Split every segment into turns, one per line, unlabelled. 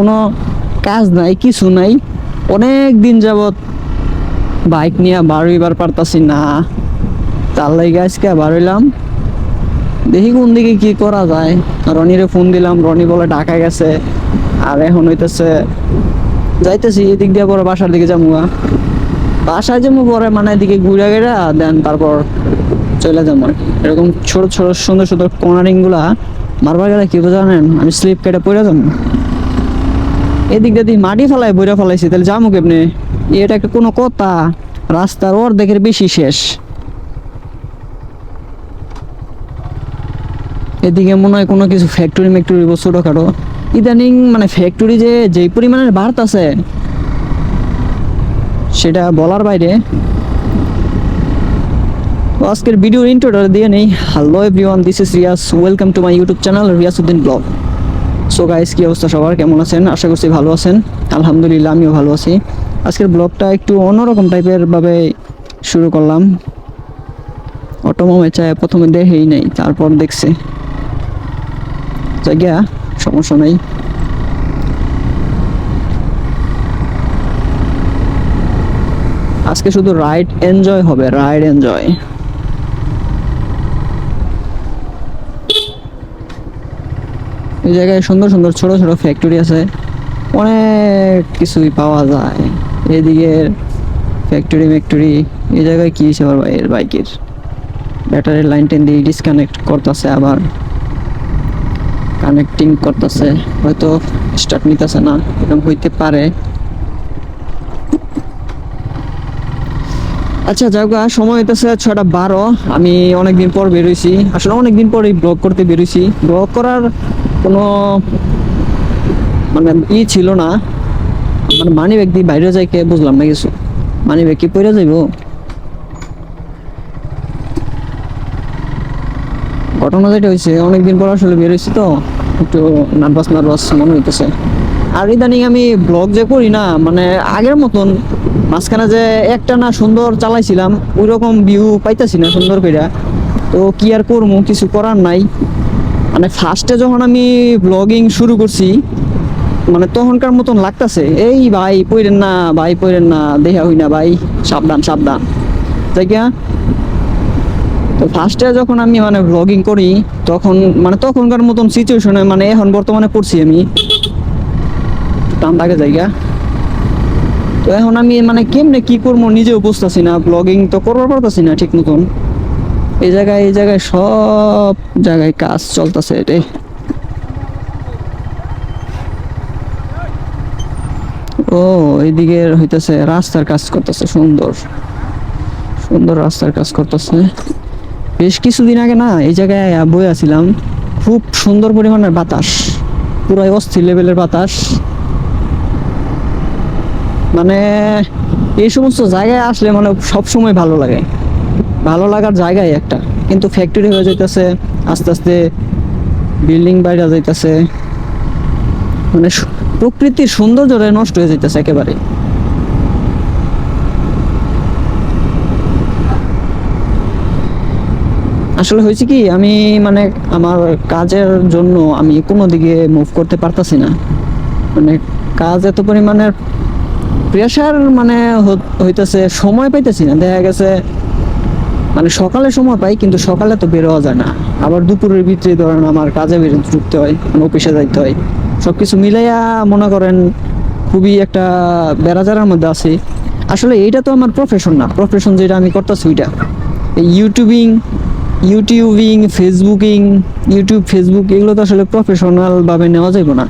কোনো কাজ নাই, কিছু নাই। অনেক দিন যাবত বাইক নিয়ে বারোইবার পারতাছি না। তার লাগে আজকে বারোইলাম দেখি কোন দিকে কি করা যায়। রনিরে ফোন দিলাম, রনি বলে ঢাকা গেছে। আর এখন হইতেছে, যাইতেছি এদিক দিয়ে পরে বাসার দিকে যাব বাসায় যাব পরে মানে এদিকে ঘুরে গেড়ে দেন তারপর চলে যাব এরকম ছোট ছোট সুন্দর সুন্দর কর্নারিংগুলা মারবার গেলে কি জানেন আমি স্লিপ কেটে পড়ে যাব। এদিক দিয়ে মাটি ফেলায়, বইরা ফেলাইছি। তাহলে যাব কেমনে? এটা একটা কোনো কথা। রাস্তার অর্ধেকের বেশি শেষ। এদিকে মনে হয় কোনো কিছু ফ্যাক্টরি ম্যাক্টরি ছোটোখাটো। ইদানিং মানে ফ্যাক্টরি যে, যেই পরিমাণের বাড়তাছে সেটা বলার বাইরে। আজকের ভিডিওর ইন্ট্রোটা দিয়ে নেই। Hello everyone this is Rias welcome to my YouTube channel Riasuddin vlog so guys কি অবস্থা সবার? কেমন আছেন? আশা করছি ভালো আছেন। আলহামদুলিল্লাহ, আমিও ভালো আছি। আজকের ব্লগটা একটু অন্যরকম টাইপের ভাবে শুরু করলাম। অটোমোমে চায় প্রথমে দেখেই নেই, তারপর দেখছে। জায়গা সমস্যা নেই। আজকে শুধু রাইড এনজয় হবে রাইড এনজয় এই জায়গায় সুন্দর সুন্দর ছোট ছোট ফ্যাক্টরি আছে। অনেক কিছুই পাওয়া যায়। এদিকে ফ্যাক্টরি ম্যাক্টরি এই জায়গায় কি হিসেবে এর বাইকের? ব্যাটারির লাইন টেন দিয়ে ডিসকানেক্ট করতেছে আবার। কানেক্টিং করতেছে। হয়তো স্টার্ট নিতেছে না, এরকম হইতে পারে। আচ্ছা যাওগা সময় হইতেছে ছটা বারো। আমি অনেকদিন পর বেরোইছি আসলে অনেকদিন পর এই ব্লগ করতে বেরোইছি ব্লগ করার কোনো মানে ই ছিল না। মানে মানি দিয়ে বাইরে যাই কে বুঝলাম না কিছু। মানি ব্যাগ কি পরে যাইব? ঘটনা যেটা হয়েছে অনেকদিন পর আসলে বেরোইছি তো, একটু নার্ভাস নার্ভাস মনে হইতেছে। আর ইদানিং আমি ব্লগ যে করি না মানে আগের মতন মাঝখানে যে একটা না সুন্দর চালাইছিলাম ওই রকম ভিউ পাইতেছি না সুন্দর কইরা। তো কি আর করব কিছু করার নাই। মানে ফার্স্টে যখন আমি ব্লগিং শুরু করছি মানে তখনকার মতন লাগতেছে, এই ভাই, পইরেন না, ভাই, পইরেন না দেখা হই না ভাই, সাবধান সাবধান। তাই কি হ্যাঁ? তো ফার্স্টে যখন আমি মানে ব্লগিং করি, তখন মানে তখনকার মতন সিচুয়েশনে মানে এখন বর্তমানে পড়ছি আমি। টান লাগে জায়গা তো এখন আমি মানে কেমনে কি করব, নিজেও বুঝতেছি না ব্লগিং তো করবার পারতেছি না ঠিক মতন। এই জায়গায় এই জায়গায় সব জায়গায় কাজ চলতেছে এটাই ও এইদিকে হইতেছে রাস্তার কাজ করতেছে, সুন্দর। সুন্দর রাস্তার কাজ করতেছে। বেশ কিছুদিন আগে না, এই জায়গায় বই আছিলাম। খুব সুন্দর পরিমাণের বাতাস। পুরাই অস্থির লেভেলের বাতাস। মানে এই সমস্ত জায়গায় আসলে মানে সব সময় ভালো লাগে। ভালো লাগার জায়গায় একটা। কিন্তু ফ্যাক্টরি হয়ে যাইতেছে, আস্তে আস্তে বিল্ডিং বাইরে যাইতেছে। মানে প্রকৃতির সৌন্দর্যটা নষ্ট হয়ে যাইতেছে একেবারে। আসলে হয়েছে কি, আমি মানে আমার কাজের জন্য আমি কোনো দিকে মুভ করতে পারতাছি না। মানে কাজ এত পরিমাণের প্রেশার মানে হইতেছে, সময় পাইতেছি না। দেখা গেছে মানে সকালে সময় পাই, কিন্তু সকালে তো বের হওয়া যায় না। আবার দুপুরের ভিতরে ধরেন আমার কাজে বের ঢুকতে হয় মানে অফিসে যাইতে হয়। সব কিছু মিলাইয়া মনে করেন খুবই একটা বেড়াজারের মধ্যে আছি। আসলে এইটা তো আমার প্রফেশন না। প্রফেশন যেটা আমি করতেছি ওইটা। YouTubing YouTubing Facebooking YouTube Facebook এগুলো তো আসলে প্রফেশনাল ভাবে নেওয়া যাবে না।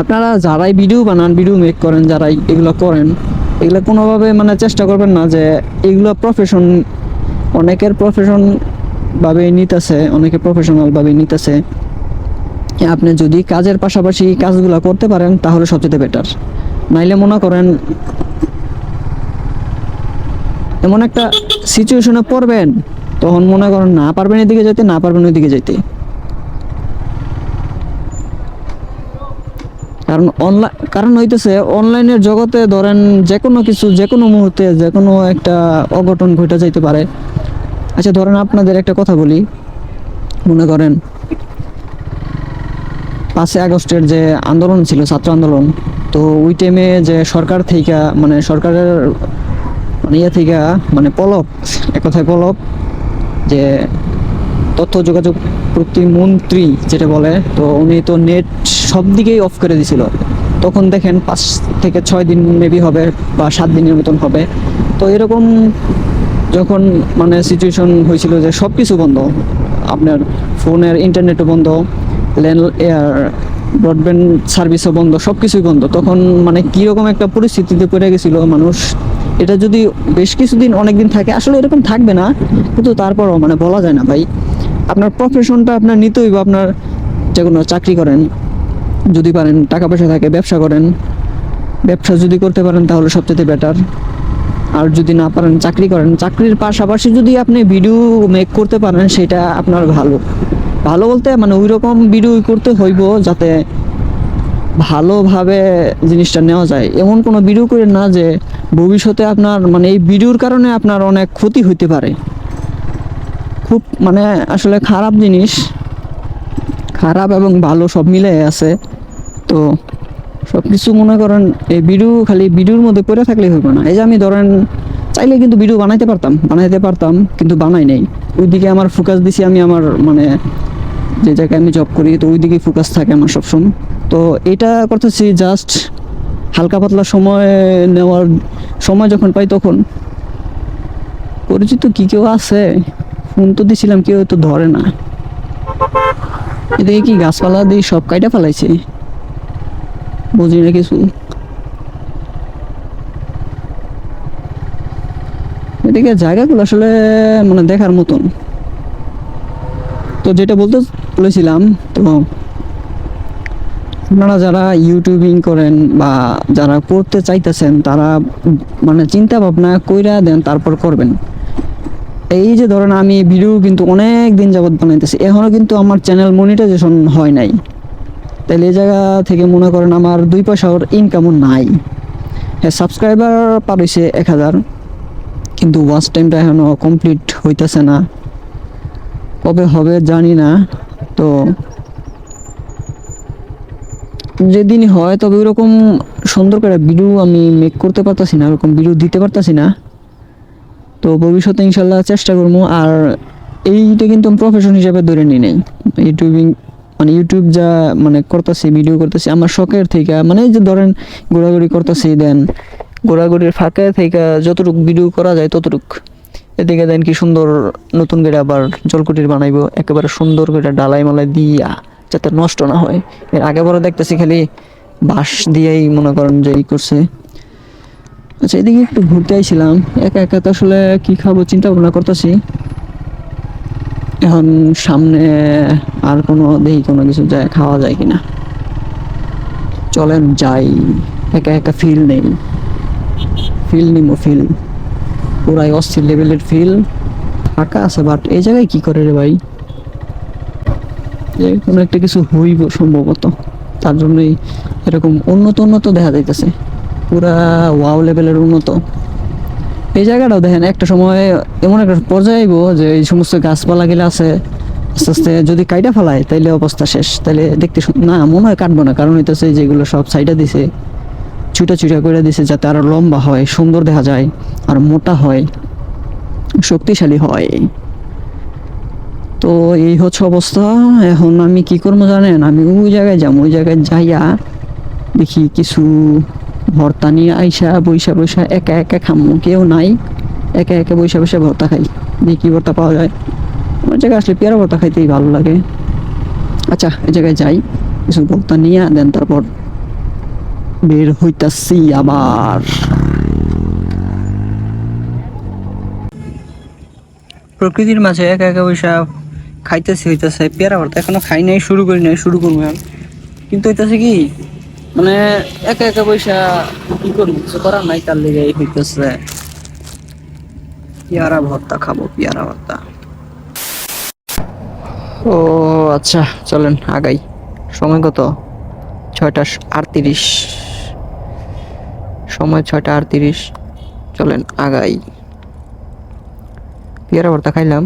আপনারা যারাই ভিডিও বানান ভিডিও মেক করেন, যারাই এগুলো করেন এগুলো কোনোভাবে মানে চেষ্টা করবেন না যে এগুলো প্রফেশন অনেকের প্রফেশন ভাবে নিতেছে, অনেকে প্রফেশনাল ভাবে নিতেছে। আপনি যদি কাজের পাশাপাশি কাজগুলো করতে পারেন, তাহলে সবচেয়ে বেটার নাইলে মনে করেন এমন একটা সিচুয়েশনে পড়বেন, তখন মনে করেন না পারবেন এদিকে যেতে না পারবেন ওইদিকে যেতে কারণ অনলাইন কারণ হইতেছে অনলাইনের জগতে ধরেন যে কোনো কিছু যে কোনো মুহূর্তে যে কোনো একটা অঘটন ঘটে যাইতে পারে। আচ্ছা ধরেন আপনাদের একটা কথা বলি। মনে করেন পাঁচই আগস্টের যে আন্দোলন ছিল, ছাত্র আন্দোলন, তো ওই টাইমে যে সরকার থেকে মানে সরকারের মানে ইয়ে থেকে মানে পলক, এক কথায় পলক, যে তথ্য যোগাযোগ প্রতিমন্ত্রী যেটা বলে, তো উনি তো নেট সব দিকেই অফ করে দিছিল। তখন দেখেন পাঁচ থেকে ছয় দিন মেবি হবে বা সাত দিনের মতন হবে। তো এরকম যখন মানে সিচুয়েশন হয়েছিল যে সব কিছু বন্ধ, আপনার ফোনের ইন্টারনেটও বন্ধ, ল্যান্ড, এয়ার ব্রডব্যান্ড সার্ভিসও বন্ধ সব কিছুই বন্ধ, তখন মানে কীরকম একটা পরিস্থিতিতে পড়ে গেছিল মানুষ। এটা যদি বেশ কিছুদিন অনেক দিন থাকে, আসলে এরকম থাকবে না, কিন্তু তারপরও মানে বলা যায় না ভাই। আপনার প্রফেশনটা আপনার নিতেই বা আপনার যে কোনো চাকরি করেন। যদি পারেন, টাকা পয়সা থাকে, ব্যবসা করেন। ব্যবসা যদি করতে পারেন, তাহলে সবচেয়ে বেটার আর যদি না পারেন, চাকরি করেন। চাকরির পাশাপাশি যদি আপনি ভিডিও মেক করতে পারেন, সেটা আপনার ভালো। ভালো বলতে মানে ওই রকম ভিডিও করতে হইব যাতে ভালোভাবে জিনিসটা নেওয়া যায়। এমন কোনো ভিডিও করে না যে ভবিষ্যতে আপনার মানে এই ভিডিওর কারণে আপনার অনেক ক্ষতি হইতে পারে। খুব মানে আসলে খারাপ জিনিস। খারাপ এবং ভালো সব মিলে আছে। তো সব কিছু মনে করেন এই ভিডিও খালি ভিডিওর মধ্যে পড়ে থাকলেই হইব না। এই যে আমি ধরেন, চাইলে কিন্তু ভিডিও বানাইতে পারতাম বানাইতে পারতাম, কিন্তু বানাই নাই। ওইদিকে আমার ফোকাস দিছি আমি আমার মানে যে জায়গায় আমি জব করি, তো ওইদিকে ফোকাস থাকে আমার সবসময়। তো এটা করতেছি জাস্ট হালকা পাতলা সময় নেওয়ার সময় যখন পাই তখন। পরিচিত কি কেউ আছে? ফোন তো দিছিলাম, কেউ তো ধরে না। এদিকে কি গাছপালা দিয়ে সব কাইটা ফেলাইছে? বুঝি না কিছু। এদিকে জায়গাগুলো আসলে মানে দেখার মতন। তো যেটা বলতে বলেছিলাম, তো আপনারা যারা ইউটিউবিং করেন বা যারা করতে চাইতেছেন, তারা মানে চিন্তা ভাবনা কইরা দেন, তারপর করবেন। এই যে ধরেন আমি ভিডিও কিন্তু অনেক দিন যাবৎ বানাইতেছি এখনও কিন্তু আমার চ্যানেল মনিটাইজেশন হয় নাই। তাহলে এই জায়গা থেকে মনে করেন আমার দুই পয়সার ইনকামও নাই। হ্যাঁ সাবস্ক্রাইবার পার হইছে এক হাজার, কিন্তু ওয়াচ টাইমটা এখনও কমপ্লিট হইতেছে না। কবে হবে জানি না, তো যেদিন হয় তবে ওরকম সুন্দর করে ভিডিও আমি মেক করতে পারতাছি না, ওরকম ভিডিও দিতে পারতাছি না। তো ভবিষ্যতে ইনশাল্লাহ চেষ্টা করব, আর এইটা কিন্তু আমি প্রফেশন হিসাবে ধরে নিই নাই। ইউটিউবিং মানে ইউটিউব যা মানে করতেছি ভিডিও করতেছি, আমার শখের থেকে মানে যে ধরেন ঘোরাঘুরি করতেছি, দেন ঘোরাঘুরির ফাঁকে থেকে যতটুকু ভিডিও করা যায় ততটুক। এদিকে দেন কি সুন্দর নতুন করে আবার জলকুটির বানাইবো, একেবারে সুন্দর করে ডালাই মালাই দিয়া, যাতে নষ্ট না হয়। এর আগে পরে দেখতেছি খালি বাঁশ দিয়েই মনে করেন যে ই করছে। আচ্ছা এদিকে একটু ঘুরতে আইছিলাম, একা একা তো আসলে কি খাব চিন্তা ভাবনা করতেছি। এখন সামনে আর কোনো দেখি কোনো কিছু যায় খাওয়া যায় কিনা। চলেন যাই। একা একা ফিল নেই। ফিল নিমো ফিল পুরাই অস্থির লেভেলের ফিল ফাঁকা আছে বাট এই জায়গায় কি করে রে ভাই? যে কোনো একটা কিছু হইব সম্ভবত। তার জন্যই এরকম উন্নত উন্নত দেখা যাইতেছে। পুরা ওয়াও লেভেলের উন্নত। এই জায়গাটাও দেখেন, একটা সময় এমন একটা পর্যায়ে আইবো যে এই সমস্ত গাছপালা গেলে আছে, আস্তে আস্তে যদি কাইটা ফেলায়, তাইলে অবস্থা শেষ। তাইলে দেখতে না, মনে হয় কাটবো না, কারণ হইতেছে যেগুলো সব সাইডে দিছে, ছুটা ছুটা করে দিছে যাতে আরও লম্বা হয়, সুন্দর দেখা যায়, আর মোটা হয়, শক্তিশালী হয়। তো এই হচ্ছে অবস্থা। এখন আমি কি করব জানেন? আমি ওই জায়গায় যাব, ওই জায়গায় যাইয়া দেখি কিছু ভর্তা নিয়ে আইসা বৈশা বৈশা একা একা খামো, কেউ নাই। একা একা বৈশা বৈশা ভর্তা খাই দেখি ভর্তা পাওয়া যায়? আমার জায়গায় আসলে পেয়ারা ভর্তা খাইতেই ভালো লাগে। আচ্ছা এই জায়গায় যাই, কিছু ভর্তা নিয়ে, দেন তারপর বের হইতাছি আবার। প্রকৃতির মাঝে একা একা বৈশা খাইতেছি হইতেছে, পেয়ারা ভর্তা এখনও খাই নাই, শুরু করি নাই, শুরু করব কিন্তু হইতেছে কি মানে একা একা পয়সা কি করব? কিছু করার নাই, তার লেগে এই হইতেছে। পেয়ারা ভর্তা খাব, পেয়ারা ভর্তা। ও আচ্ছা চলেন, আগাই। সময় কত? ছয়টা আটত্রিশ। সময় ছয়টা আটত্রিশ। চলেন, আগাই। পেয়ারা ভর্তা খাইলাম।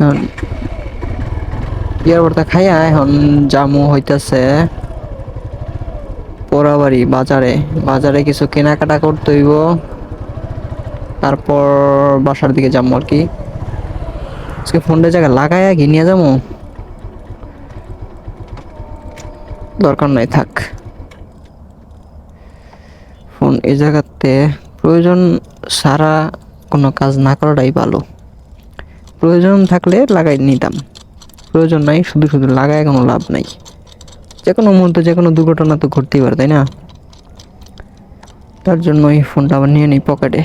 এখন ইয়ার ভর্তা খাইয়া এখন জামু হইতাছে। পোড়াবাড়ি, বাজারে। বাজারে কিছু কেনাকাটা করতে হইব। তারপর বাসার দিকে যাব আর কি। আজকে ফোনটা জায়গা লাগাইয়া কি নিয়ে যাব। দরকার নাই, থাক। ফোন এই জায়গাতে প্রয়োজন সারা কোনো কাজ না করাটাই ভালো। প্রয়োজন থাকলে লাগাই নিতাম। প্রয়োজন নাই, শুধু শুধু লাগায় কোনো লাভ নাই। যে কোনো মুহূর্তে যে কোনো দুর্ঘটনা তো ঘটতেই পারে, তাই না? তার জন্য এই ফোনটা আবার নিয়ে নিই পকেটে।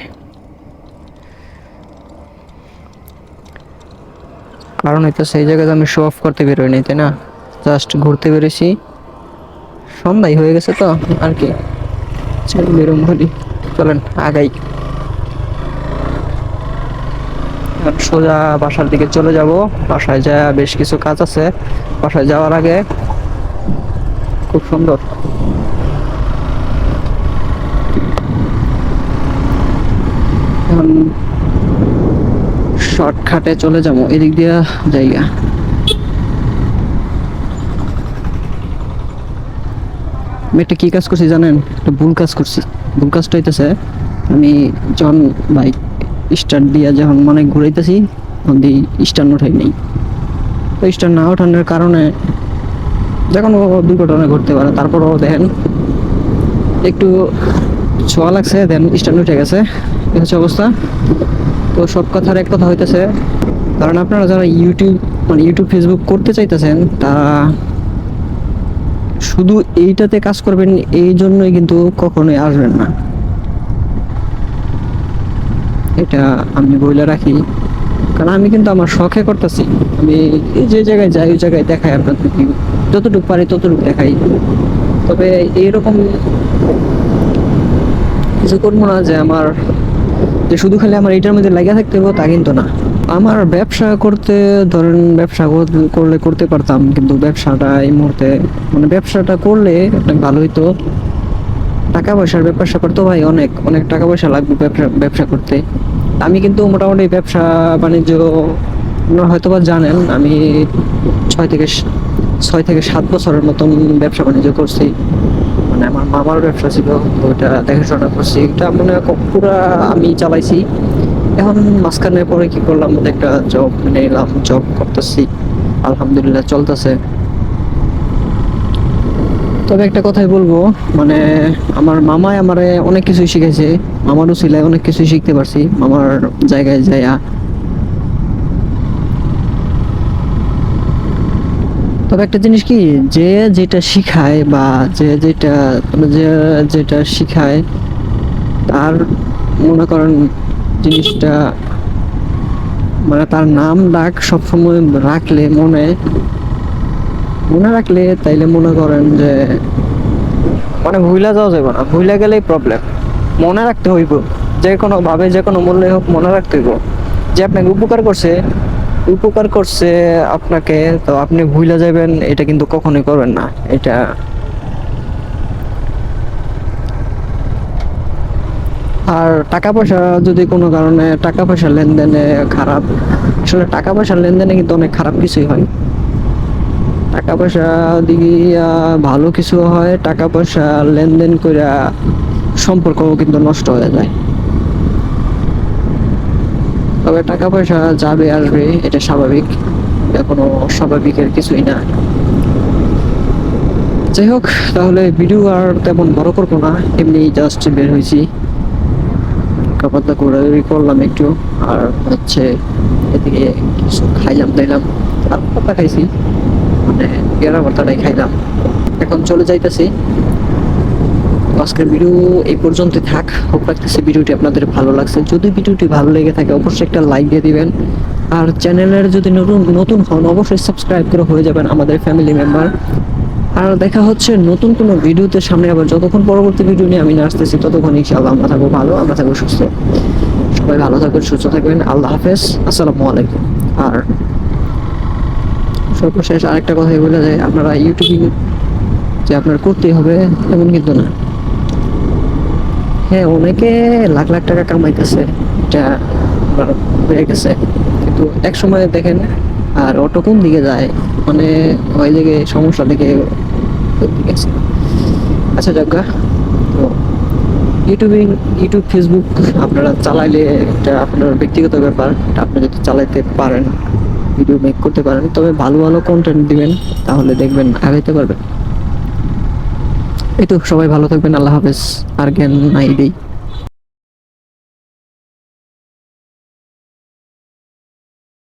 কারণ হয়তো সেই জায়গাতে আমি শো অফ করতে বেরোইনি তাই না? জাস্ট ঘুরতে বেরোছি সন্ধ্যাই হয়ে গেছে তো, আর কি। চল বেরোম বলি। চলেন, আগাই। সোজা বাসার দিকে চলে যাব। বাসায় যা বেশ কিছু কাজ আছে। বাসায় যাওয়ার আগে খুব সুন্দর। এখন শর্টকাটে চলে যাব, এদিক দিয়ে জায়গা আমি একটা কি কাজ করছি জানেন? একটা ভুল কাজ করছি। ভুল কাজটা হইতেছে, আমি যখন বাইক স্টার্ট দিয়া যখন মানে ঘুরাইতেছি, তখন দিই স্টার্ট উঠাই নেই। তো স্টার্ট না ওঠানোর কারণে যে কোনো দুর্ঘটনা ঘটতে পারে, তারপরও দেখেন একটু ছোঁয়া লাগছে দেন স্টার্ট উঠে গেছে। এই হচ্ছে অবস্থা। তো সব কথার এক কথা হইতেছে, কারণ আপনারা যারা ইউটিউব মানে ইউটিউব ফেসবুক করতে চাইতেছেন তারা শুধু এইটাতে কাজ করবেন, এই জন্যই কিন্তু কখনোই আসবেন না। এটা আমি বলে রাখি। কারণ আমি কিন্তু আমার শখে করতেছি। আমি যে জায়গায় যাই, ওই জায়গায় দেখাই আপনাদেরকে। যতটুকু পারি ততটুকু দেখাই। তবে এইরকম কিছু করব না যে আমার যে শুধু খালি আমার এটার মধ্যে লাগিয়ে থাকতে হবে তা কিন্তু না। আমার ব্যবসা করতে, ধরেন ব্যবসা করলে করতে পারতাম, কিন্তু ব্যবসাটা এই মুহূর্তে মানে ব্যবসাটা করলে অনেক ভালো হইতো। টাকা পয়সার ব্যাপার স্যাপার তো ভাই অনেক অনেক টাকা পয়সা লাগবে ব্যবসা ব্যবসা করতে। আমি কিন্তু মোটামুটি ব্যবসা বাণিজ্য আপনারা হয়তো বা জানেন, আমি ছয় থেকে ছয় থেকে সাত বছরের মতন ব্যবসা বাণিজ্য করছি। মানে আমার মামার ব্যবসা ছিল ওটা দেখাশোনা করছি। এটা মানে পুরা আমি চালাইছি। এখন মাঝখানে পরে কি করলাম একটা জব মানে এলাম জব করতেছি। আলহামদুলিল্লাহ চলতেছে। তবে একটা কথাই বলব মানে আমার মামাই আমারে অনেক কিছুই শিখেছে মামারও ছিল, অনেক কিছুই শিখতে পারছি। মামার জায়গায় যাইয়া তবে একটা জিনিস কি, যে যেটা শিখায় বা যে যেটা যে যেটা শিখায়, তার মনে করেন জিনিসটা মানে তার নাম ডাক সবসময় রাখলে মনে মনে রাখলে তাইলে মনে করেন যে মানে ভুলে যাওয়া যাবে না। ভুলে গেলেই প্রবলেম মনে রাখতে হইব। যে কোনো ভাবে যে কোনো মূল্যে হোক মনে রাখতে হইব। যে আপনাকে উপকার করছে উপকার করছে আপনাকে, তো আপনি ভুলে যাবেন, এটা কিন্তু কখনোই করবেন না। এটা আর টাকা পয়সা যদি কোনো কারণে টাকা পয়সা লেনদেনে খারাপ, আসলে টাকা পয়সা লেনদেনে কিন্তু অনেক খারাপ কিছুই হয়। টাকা পয়সা দিকে ভালো কিছু হয়, টাকা পয়সা লেনদেন করে সম্পর্কও কিন্তু নষ্ট হয়ে যায়। তবে টাকা পয়সা যাবে, আসবে, এটা স্বাভাবিক। কোনো অস্বাভাবিকের কিছুই না। যাই হোক, তাহলে ভিডিও আর তেমন বড় করব না, এমনি জাস্ট বের হয়েছি। কাপাতা ঘোরাঘুরি করলাম একটু, আর হচ্ছে এদিকে কিছু খাইলাম দাইলাম আর পাতা খাইছি মানে পেয়ারা ভর্তাটাই খাইলাম। এখন চলে যাইতেছি। আজকের ভিডিও এই পর্যন্ত থাক। হোপ রাখতেছি ভিডিওটি আপনাদের ভালো লাগছে। যদি ভিডিওটি ভালো লেগে থাকে, অবশ্যই একটা লাইক দিয়ে দিবেন। আর চ্যানেলের যদি নতুন নতুন হন, অবশ্যই সাবস্ক্রাইব করে হয়ে যাবেন আমাদের ফ্যামিলি মেম্বার আর দেখা হচ্ছে নতুন কোনো ভিডিওতে সামনে। আবার যতক্ষণ পরবর্তী ভিডিও নিয়ে আমি না আসতেছি, ততক্ষণ ইনশাআল্লাহ আমরা থাকব ভালো, আমরা থাকব সুস্থ। সবাই ভালো থাকবেন, সুস্থ থাকবেন। আল্লাহ হাফেজ। আসসালামু আলাইকুম। আর সর্বশেষ আরেকটা কথাই বলে যায়, আপনারা ইউটিউবিং যে আপনার করতেই হবে, এমন কিন্তু না। হ্যাঁ অনেকে লাখ লাখ টাকা কামাইতেছে, এটা হয়ে গেছে। কিন্তু এক সময় দেখেন, আর অটো কোন দিকে যায়? মানে ওই জায়গায় সমস্যা থেকে গেছে। আচ্ছা যাজ্ঞা তো ইউটিউবিং, ইউটিউব, ফেসবুক, আপনারা চালাইলে এটা আপনার ব্যক্তিগত ব্যাপার। এটা আপনি যদি চালাইতে পারেন, ভিডিও মেক করতে পারেন, তবে ভালো ভালো কন্টেন্ট দিবেন, তাহলে দেখবেন, আগাইতে পারবেন। এই তো সবাই ভালো থাকবেন আল্লাহ হাফেজ। আর জ্ঞান নাই দেই